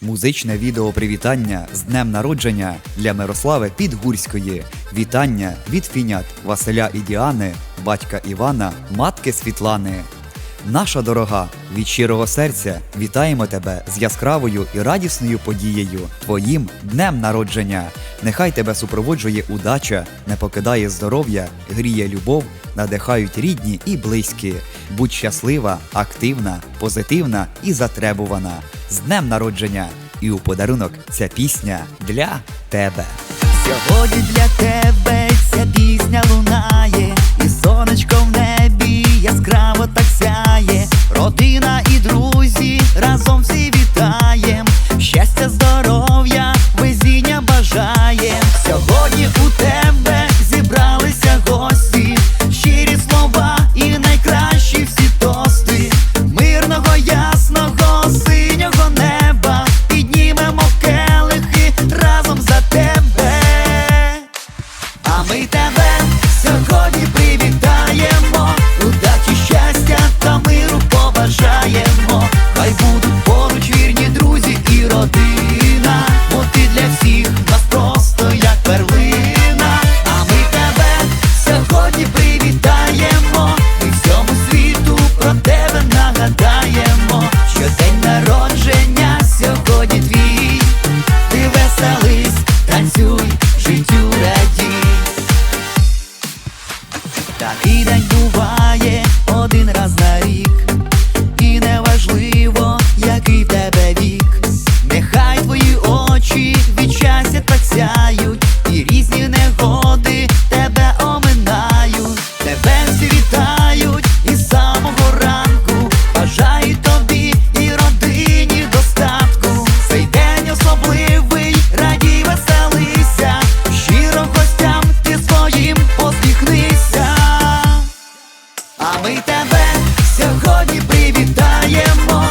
Музичне відео привітання з днем народження для Мирослави Підгурської. Вітання від фінят Василя і Діани, батька Івана, матки Світлани. Наша дорога, від щирого серця вітаємо тебе з яскравою і радісною подією, твоїм днем народження. Нехай тебе супроводжує удача, не покидає здоров'я, гріє любов, надихають рідні і близькі. Будь щаслива, активна, позитивна і затребувана. З днем народження! І у подарунок ця пісня для тебе. Сьогодні для тебе ця пісня лунає, тебе сьогодні привітаємо.